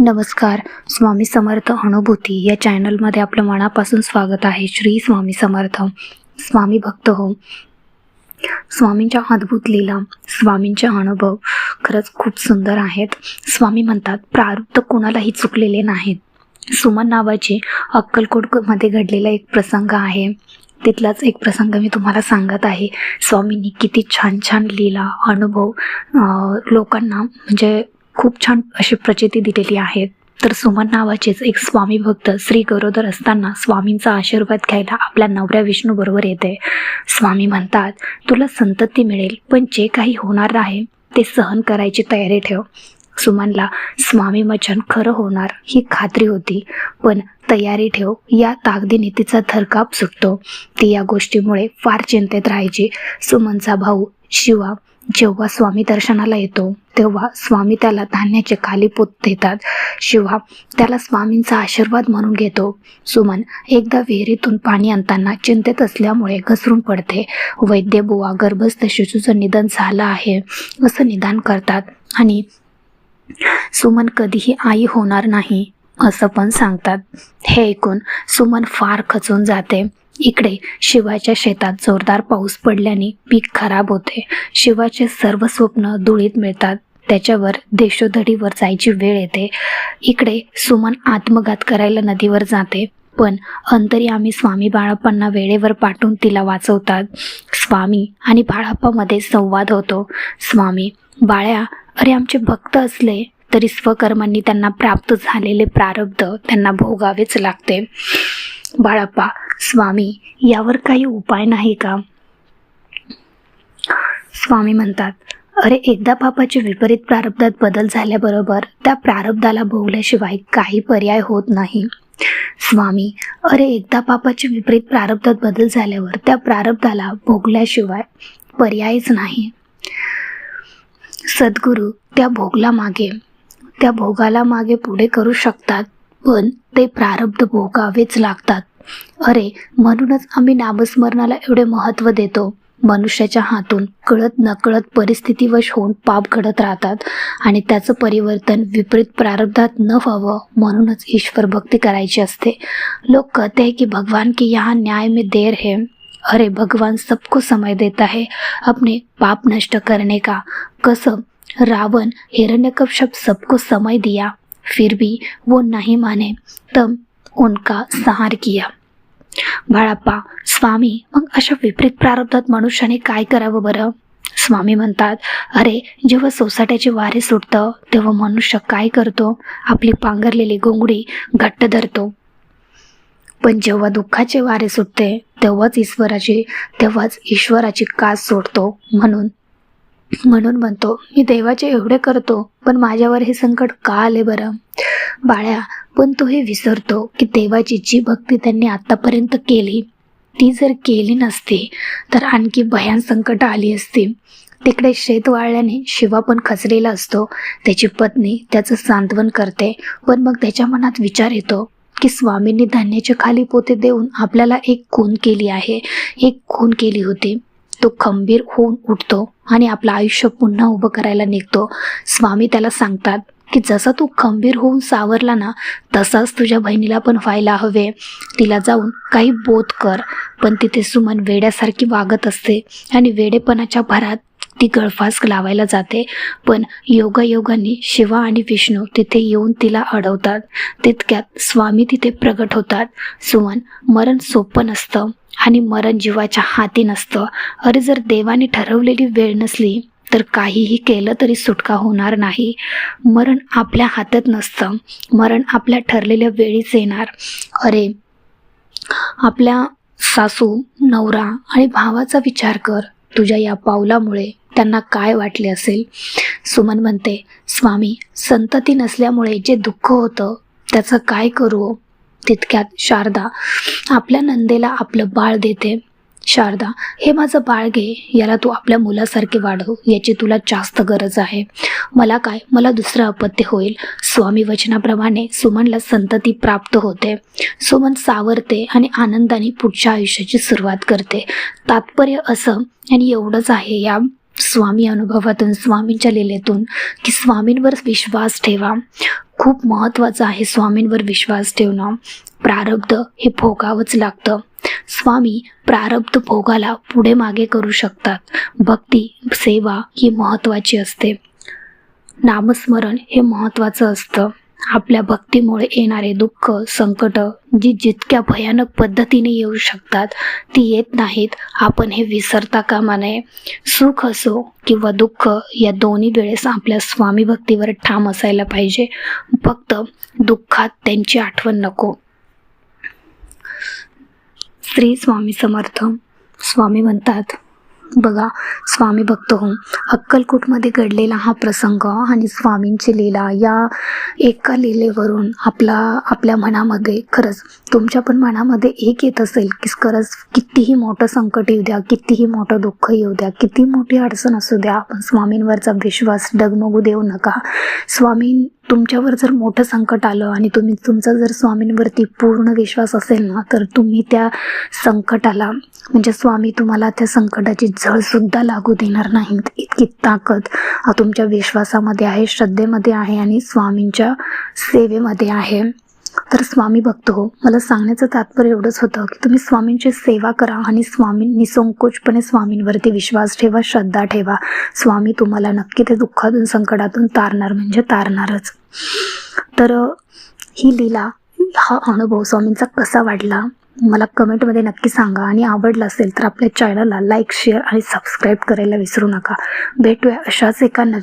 नमस्कार स्वामी समर्थ अनुभूती या चॅनलमध्ये आपलं मनापासून स्वागत आहे. श्री स्वामी समर्थ स्वामी भक्त हो. स्वामींच्या अद्भुत लीला स्वामींचे अनुभव खरंच खूप सुंदर आहेत. स्वामी म्हणतात प्रारब्ध कोणालाही चुकलेले नाहीत. सुमन नावाचे अक्कलकोटमध्ये घडलेला एक प्रसंग आहे. तिथलाच एक प्रसंग मी तुम्हाला सांगत आहे. स्वामींनी किती छान छान लीला अनुभव लोकांना म्हणजे खूप छान अशी प्रचिती दिलेली आहे. तर सुमन नावाचेच एक स्वामी भक्त श्री गरोदर असताना स्वामींचा आशीर्वाद घ्यायला आपल्या नवऱ्या विष्णू बरोबर येते. स्वामी म्हणतात तुला संतती मिळेल पण जे काही होणार आहे ते सहन करायची तयारी ठेव. सुमनला स्वामी मचन खरं होणार ही खात्री होती पण तयारी ठेव या ताकदीने तिचा थरकाप सुटतो. ती या गोष्टीमुळे फार चिंतेत राहायची. सुमनचा भाऊ शिवा जेव्हा स्वामी दर्शनाला येतो तेव्हा स्वामी त्याला धान्याचे खाली पोत देतात. शिवा त्याला स्वामींचा आशीर्वाद म्हणून घेतो. सुमन एकदा विहिरीतून पाणी आणताना चिंतेत असल्यामुळे घसरून पडते. वैद्य बुवा गर्भस्थ शिशूचं निधन झालं आहे असं निदान करतात. आणि सुमन कधीही आई होणार नाही असं पण सांगतात. हे ऐकून सुमन फार खचून जाते. इकडे शिवाच्या शेतात जोरदार पाऊस पडल्याने पीक खराब होते. शिवाचे सर्व स्वप्न धुळीत मिळतात. त्याच्यावर देशोधडीवर जायची वेळ येते. इकडे सुमन आत्मघात करायला नदीवर जाते. पण अंतर्यामी स्वामी बाळाप्पांना वेळेवर पाठवून तिला वाचवतात. स्वामी आणि बाळाप्पामध्ये संवाद होतो. स्वामी बाळ्या अरे आमचे भक्त असले तरी स्वकर्मांनी त्यांना प्राप्त झालेले प्रारब्ध त्यांना भोगावेच लागते. बाळाप्पा स्वामी यावर काही उपाय नाही का? स्वामी म्हणतात अरे एकदा पापाचे विपरीत प्रारब्धात बदल झाल्याबरोबर त्या प्रारब्धाला भोगल्याशिवाय काही पर्याय होत नाही. स्वामी अरे एकदा पापाचे विपरीत प्रारब्धात बदल झाल्यावर त्या प्रारब्धाला भोगल्याशिवाय पर्यायच नाही. सद्गुरू त्या भोगला मागे त्या भोगाला मागे पुढे करू शकतात. पण ते प्रारब्ध भोगावेच लागतात. अरे म्हणूनच आम्ही नामस्मरणाला एवढे महत्त्व देतो. मनुष्याच्या हातून कळत नकळत परिस्थितीवश होऊन पाप घडत राहतात आणि त्याचं परिवर्तन विपरीत प्रारब्धात न व्हावं म्हणूनच ईश्वर भक्ती करायची असते. लोक कहते हैं की भगवान के यहाँ न्याय में देर है. अरे भगवान सबको समय देता है अपने पाप नष्ट करने का. कसम रावण हिरण्यकश्यप सबको समय दिया. फिर भी वो नहीं माने। तब उनका संहार किया। बाळाप्पा स्वामी मग अशा विपरीत प्रारब्धात मनुष्याने काय करावं बरं? स्वामी म्हणतात अरे जेव्हा सोसाट्याचे वारे सुटतं तेव्हा मनुष्य काय करतो? आपली पांघरलेली घोंगडी घट्ट धरतो. पण जेव्हा दुःखाचे वारे सुटते तेव्हाच ईश्वराची तेव्हाच ईश्वराची कास सोडतो. म्हणून म्हणून म्हणतो मी देवाचे एवढे करतो पण माझ्यावर हे संकट का आले बरं? बाळ्या पण तो हे विसरतो की देवाची जी भक्ती त्यांनी आत्तापर्यंत केली ती जर केली नसती तर आणखी भयान संकट आली असती. तिकडे शेत वाळल्याने शिवा पण खचलेला असतो. त्याची पत्नी त्याचं सांत्वन करते. पण मग त्याच्या मनात विचार येतो की स्वामींनी धान्याचे खाली पोते देऊन आपल्याला एक खून केली आहे. एक खून केली होती. तो खंबीर होऊन उठतो आणि आपलं आयुष्य पुन्हा उभं करायला निघतो. स्वामी त्याला सांगतात की जसा तू खंबीर होऊन सावरला ना तसाच तुझ्या बहिणीला पण व्हायला हवे. तिला जाऊन काही बोध कर पण तिथे सुमन वेड्यासारखी वागत असते आणि वेडेपणाच्या भरात ती गळफास लावायला जाते. पण योगायोगाने शिवा आणि विष्णू तिथे येऊन तिला अडवतात. तितक्यात स्वामी तिथे प्रगट होतात. सुमन मरण सोपं नसतं. आणि मरण जीवाच्या हाती नसतं. अरे जर देवाने ठरवलेली वेळ नसली तर काहीही केलं तरी सुटका होणार नाही. मरण आपल्या हातात नसतं. मरण आपल्या ठरलेल्या वेळीच येणार. अरे आपल्या सासू नवरा आणि भावाचा विचार कर. तुझ्या या पावलामुळे त्यांना काय वाटले असेल? सुमन म्हणते स्वामी संतती नसल्यामुळे जे दुःख होतं त्याचं काय करू? तितक्यात शारदा आपल्या नंदेला आपलं बाळ देते. शारदा हे माझं बाळ घे याला तू आपल्या मुलासारखे वाढव याची तुला जास्त गरज आहे. मला काय मला दुसरं अपत्य होईल. स्वामी वचनाप्रमाणे सुमनला संतती प्राप्त होते. सुमन सावरते आणि आनंदाने पुढच्या आयुष्याची सुरुवात करते. तात्पर्य असं आणि एवढंच आहे या स्वामी अनुभवातून स्वामींच्या लिलेतून की स्वामींवर विश्वास ठेवा. खूप महत्त्वाचं आहे स्वामींवर विश्वास ठेवणं. प्रारब्ध हे भोगावंच लागतं. स्वामी प्रारब्ध भोगाला पुढे मागे करू शकतात. भक्ती सेवा ही महत्त्वाची असते. नामस्मरण हे महत्त्वाचं असतं. आपल्या भक्तीमुळे येणारे दुःख संकट जी जितक्या भयानक पद्धतीने येऊ शकतात ती येत नाहीत. आपण हे विसरता कामा नये. सुख असो किंवा दुःख या दोन्ही वेळेस आपल्या स्वामी भक्तीवर ठाम असायला पाहिजे. फक्त दुःखात त्यांची आठवण नको. श्री स्वामी समर्थ. स्वामी म्हणतात बघा स्वामी भक्त हो अक्कलकोटमध्ये घडलेला हा प्रसंग आणि स्वामींची लीला या एका लीलेवरून आपला आपल्या मनामध्ये खरंच तुमच्या पण मनामध्ये एक येत असेल की खरंच कितीही मोठं संकट येऊ द्या कितीही मोठं दुःख येऊ द्या किती मोठी अडचण असू द्या आपण स्वामींवरचा विश्वास डगमगू देऊ नका. स्वामी तुमच्यावर जर मोठं संकट आलं आणि तुम्ही तुमचा जर स्वामींवरती पूर्ण विश्वास असेल ना तर तुम्ही त्या संकटाला म्हणजे स्वामी तुम्हाला त्या संकटाची झळसुद्धा लागू देणार नाहीत. इतकी ताकद तुमच्या विश्वासामध्ये आहे श्रद्धेमध्ये आहे आणि स्वामींच्या सेवेमध्ये आहे. तर स्वामी भक्त हो मला सांगण्याचं तात्पर्य एवढंच होतं की तुम्ही स्वामींची सेवा करा आणि स्वामी निसंकोचपणे स्वामींवरती विश्वास ठेवा श्रद्धा ठेवा. स्वामी तुम्हाला नक्की ते दुःखातून संकटातून तारणार म्हणजे तारणारच. तर ही लीला हा अनुभव स्वामींचा कसा वाढला? मला कमेंटमध्ये नक्की सांगा. आणि आवडलं असेल तर आपल्या चॅनलला लाईक शेअर आणि सबस्क्राईब करायला विसरू नका. भेटूया अशाच एका नवीन